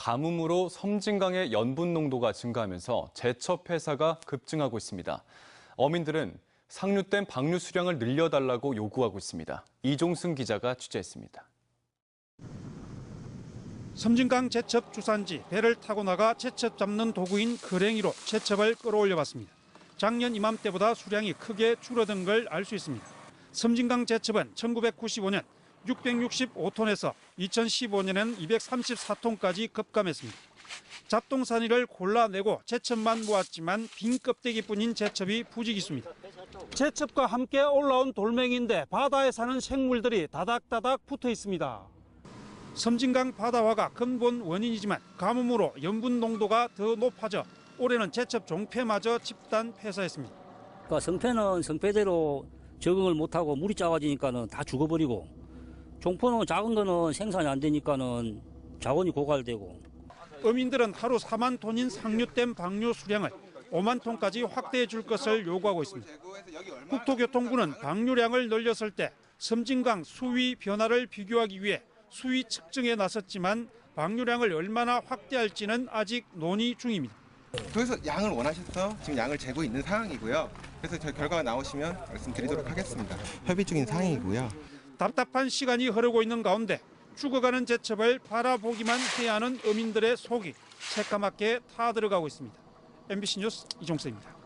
가뭄으로 섬진강의 연분 농도가 증가하면서 제첩 폐사가 급증하고 있습니다. 어민들은 상류댐 방류 수량을 늘려달라고 요구하고 있습니다. 이종승 기자가 취재했습니다. 섬진강 제첩 주산지 배를 타고 나가 제첩 잡는 도구인 그랭이로 제첩을 끌어올려 봤습니다. 작년 이맘때보다 수량이 크게 줄어든 걸 알 수 있습니다. 섬진강 제첩은 1995년 665톤에서 2015년엔 234톤까지 급감했습니다. 잡동사니를 골라내고 제첩만 모았지만 빈 껍데기뿐인 제첩이 부지기수입니다. 제첩과 함께 올라온 돌멩이인데 바다에 사는 생물들이 다닥다닥 붙어 있습니다. 섬진강 바다화가 근본 원인이지만 가뭄으로 염분 농도가 더 높아져 올해는 제첩 종폐마저 집단 폐사했습니다. 그러니까 성패는 성패대로 적응을 못하고 물이 작아지니까는 다 죽어버리고 종포는 작은 거는 생산이 안 되니까는 자원이 고갈되고 어민들은 하루 4만 톤인 상류댐 방류 수량을 5만 톤까지 확대해 줄 것을 요구하고 있습니다. 국토교통부는 방류량을 늘렸을 때 섬진강 수위 변화를 비교하기 위해 수위 측정에 나섰지만 방류량을 얼마나 확대할지는 아직 논의 중입니다. 그래서 양을 원하셔서 지금 양을 재고 있는 상황이고요. 그래서 저 결과가 나오시면 말씀드리도록 하겠습니다. 협의 중인 상황이고요. 답답한 시간이 흐르고 있는 가운데 죽어가는 제첩을 바라보기만 해야 하는 어민들의 속이 새까맣게 타들어가고 있습니다. MBC 뉴스 이종서입니다.